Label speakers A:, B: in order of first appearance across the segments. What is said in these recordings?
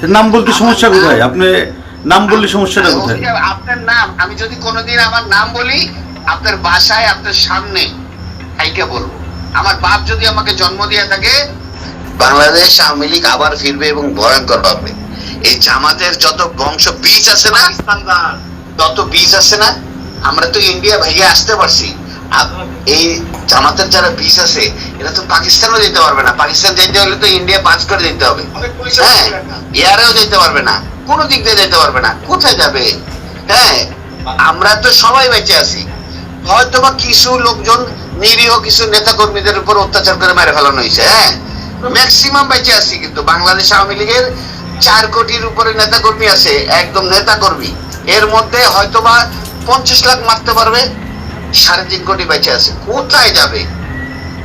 A: নাম বলতে সমস্যা কোথায়? আপনি নাম বললে সমস্যাটা কোথায়?
B: আপনার নাম আমি যদি কোনোদিন আমার নাম বলি আপনার বাসায় আপনার সামনে কাইকে বলব। আমার বাপ যদি আমাকে জন্ম দিয়ে থাকে বাংলাদেশ আওয়ামী লীগ আবার ফিরবে এবং ভয়ঙ্কর হবে এই জামাতের যত বংশ বীজ আছে না তত বীজ আছে না আমরা তো ইন্ডিয়া ভেঙে আসতে পারছি। এই জামাতের যারা বীজ আছে এরা তো পাকিস্তানও যেতে পারবে না। পাকিস্তান যেতে হলে তো ইন্ডিয়া পাঁচ করে দিতে হবে। হ্যাঁ এয়ারেও যেতে পারবে না। কোনো দিক দিয়ে যেতে পারবে না। কোথায় যাবে? হ্যাঁ আমরা তো সবাই বেঁচে আছি। হয়তো বা কিছু লোকজন নিরীহ কিছু নেতা কর্মীদের উপর অত্যাচার করে মেরে ফেলানো হয়েছে। হ্যাঁ ম্যাক্সিমাম বেঁচে আছি কিন্তু বাংলাদেশ আওয়ামী লীগের চার কোটির উপরে নেতা কর্মী আছে একদম নেতা কর্মী এর মধ্যে হয়তো বা পঞ্চাশ লাখ মারতে পারবে। সাড়ে তিন কোটি বেঁচে আছে। কোথায় যাবে?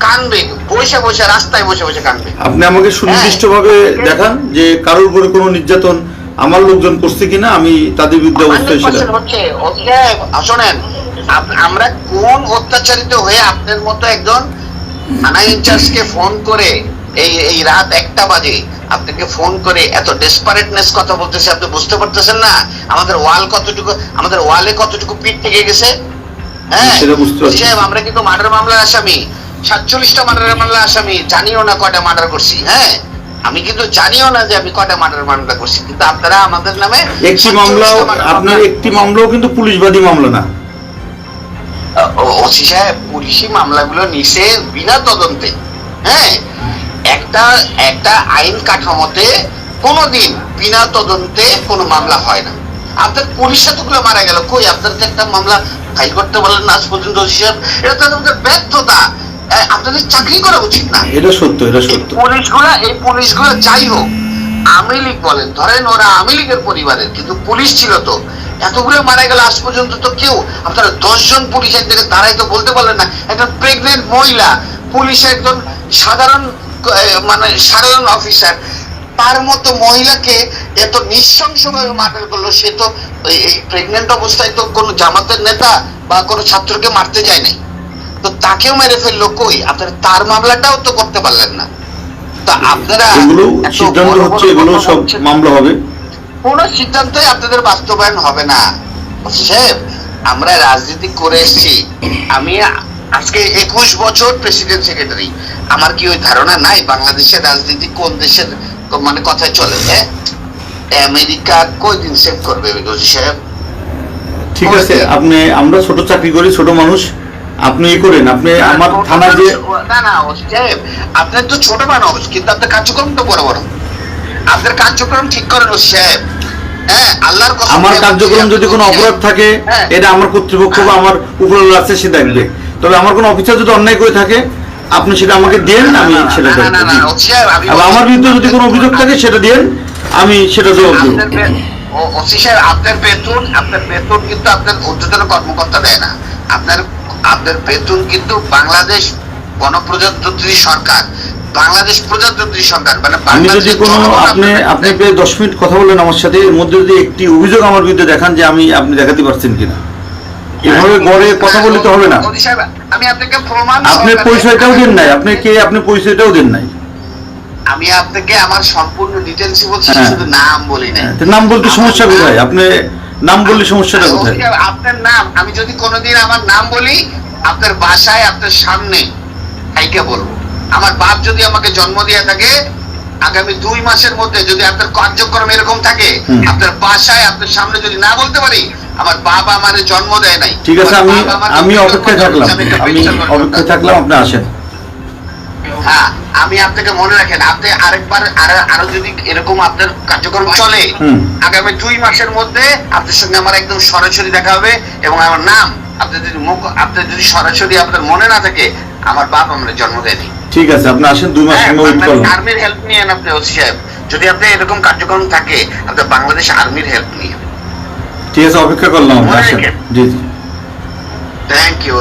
B: কানবে বসে বসে রাস্তায় বসে বসে কানবে।
A: আপনি আমাকে সুনির্দিষ্টভাবে দেখান যে কারোর উপরে কোনো নির্যাতন আমার লোকজন করছে কিনা আমি তাদের বিরুদ্ধে অবস্থায় সেটা
B: 100% হচ্ছে ওকে শোনেন আমরা কোন অত্যাচারিত হয়ে আপনার মতো একজন থানা ইনচার্জকে ফোন করে এই এই রাত একটা বাজে আপনাকে ফোন করে এত ডেসপারেটনেস কথা বলতেছে আপনি বুঝতে পারতেছেন না? আমাদের ওয়াল কতটুকু আমাদের ওয়ালে কতটুকু পিঠ থেকে গেছে? হ্যাঁ? আমরা কিন্তু মার্ডার মামলার আসামি। সাতচল্লিশটা মার্ডার মামলা আসামি জানিও না কয়টা মার্ডার করছি হ্যাঁ? আমি কিন্তু জানিও না যে আমি কয়টা মার্ডার মামলা করছি কিন্তু আপনারা আমাদের নামে
A: একটি মামলাও
B: 47টা murder
A: আপনার একটি মামলাও কিন্তু পুলিশবাদী মামলা না।
B: ওসি সাহেব পুলিশি মামলাগুলো নিছে বিনা তদন্তে হ্যাঁ? একটা একটা আইন কাঠামোতে কোনোদিন বিনা তদন্তে কোনো মামলা হয় না। আপনার পুলিশ এতগুলো মারা গেল কই আপনার তো একটা মামলা ফাইল করতে পারলেন না আজ পর্যন্ত ওসি সাহেব। এটা তো ব্যর্থতা। আপনাদের চাকরি করা উচিত না।
A: এটা সত্য এটা সত্য।
B: পুলিশগুলো এই পুলিশগুলো যাই হোক আওয়ামী লীগ বলেন ধরেন ওরা আওয়ামী লীগের পরিবারের কিন্তু পুলিশ ছিল তো। এতগুলো মারা গেল আজ পর্যন্ত তো কেউ আপনারা দশজন পুলিশ একদিকে দাঁড়াই তো বলতে পারলেন না একটা প্রেগনেন্ট মহিলা পুলিশ একজন সাধারণ মানে সাধারণ অফিসার তার মতো মহিলাকে এত নৃশংসভাবে মার্ডার করল সে তো এই- এই প্রেগনেন্ট অবস্থায় তো কোনো জামাতের নেতা বা কোনো ছাত্রকে মারতে যায় নাই। তো তাকেও মেরে ফেলল কই? আপনারা তার মামলাটাও তো করতে পারলেন না। তা আপনারা
A: এগুলো সিদ্ধান্ত
B: বড় বড়
A: হচ্ছে এগুলো সব মামলা হবে।
B: কোনো সিদ্ধান্তই আপনাদের বাস্তবায়ন হবে না। সাহেব আমরা রাজনীতি করে এসেছি। আমি আজকে একুশ বছর প্রেসিডেন্ট সেক্রেটারি। আমার কি ওই ধারণা নাই বাংলাদেশের রাজনীতি কোন দেশের মানে কথায় চলে? হ্যাঁ? আমেরিকা কয়দিন সেভ করবে? সাহেব?
A: ঠিক আছে আপনি আমরা ছোট চাকরি করি ছোট মানুষ। আপনি ই করেন আপনি আমার থানা যে
B: না না আপনার তো ছোট মানুষ কিন্তু আপনার কার্যক্রম তো বড় বড়। আপনার কার্যক্রম ঠিক করেন সাহেব হ্যাঁ
A: আমার কার্যক্রম যদি কোনো অপরাধ থাকে
B: হ্যাঁ।
A: এটা আমার কর্তৃপক্ষ বা আমার উপরে আছে সে দেখবে তবে আমার কোনো অফিসার যদি অন্যায় করে থাকে আপনি সেটা আমাকে দেন আমি সেটা
B: না, না, না, না,
A: দেখব আমার বিরুদ্ধে যদি কোনো অভিযোগ থাকে সেটা দেন আমি সেটা জবাব দেবো।
B: আপনার বেতন আপনার বেতন কিন্তু আপনার ঊর্ধ্বতন কর্মকর্তা দেয় না। আপনার আপনার বেতন কিন্তু বাংলাদেশ গণপ্রজাতন্ত্রী সরকার বাংলাদেশ প্রজাতন্ত্রী সরকার মানে
A: আমি যদি কোনো আপনি আপনি দশ মিনিট কথা বললেন আমার সাথে এর মধ্যে যদি একটি অভিযোগ আমার বিরুদ্ধে দেখান যে আমি আপনি দেখাতে পারছেন কিনা। এভাবে গড়ে কথা বললে তো হবে না।
B: আমি আপনাকে প্রমাণ
A: আপনি পরিচয়টাও দেন নাই আপনি কে আপনি পরিচয়টাও দেন নাই।
B: আমি আপনাকে আমার সম্পূর্ণ ডিটেলস বলছি
A: হ্যাঁ।
B: শুধু নাম বলি না
A: নাম বলতে সমস্যা কোথায়? আপনি নাম বললে সমস্যাটা কোথায়?
B: আপনার নাম আমি যদি কোনোদিন আমার নাম বলি আপনার বাসায় আপনার সামনে কাইকে বলব। আমার বাপ যদি আমাকে জন্ম দিয়ে থাকে আগামী দুই মাসের মধ্যে যদি আপনার কার্যক্রম এরকম থাকে আপনার বাসায় আপনার সামনে যদি না বলতে পারি আমার বাবা আমার জন্ম দেয় নাই।
A: ঠিক আছে আমি আমি
B: পেছন
A: অপেক্ষায় থাকলাম।
B: আমি।
A: অপেক্ষায় থাকলাম আপনি আসেন।
B: হ্যাঁ আমি আপনাকে মনে রাখেন আপনি আরেকবার আরও আরও যদি এরকম আপনার কার্যক্রম চলে আগামী দুই মাসের মধ্যে আপনার সঙ্গে আমার একদম সরাসরি দেখা হবে এবং আমার নাম আপনার যদি মুখ আপনার যদি সরাসরি আপনার মনে না থাকে আমার বাপ আমরা জন্ম দেয়নি।
A: ঠিক আছে আপনি আসেন দুই মাস
B: হ্যাঁ,
A: সময় ওয়েট করলাম
B: আর্মির হেল্প নিয়েন আপনি ওসি সাহেব। যদি আপনি এরকম কার্যক্রম থাকে আপনার বাংলাদেশ আর্মির হেল্প নিয়ে।
A: ঠিক আছে অপেক্ষা করলাম জি জি।
B: Thank you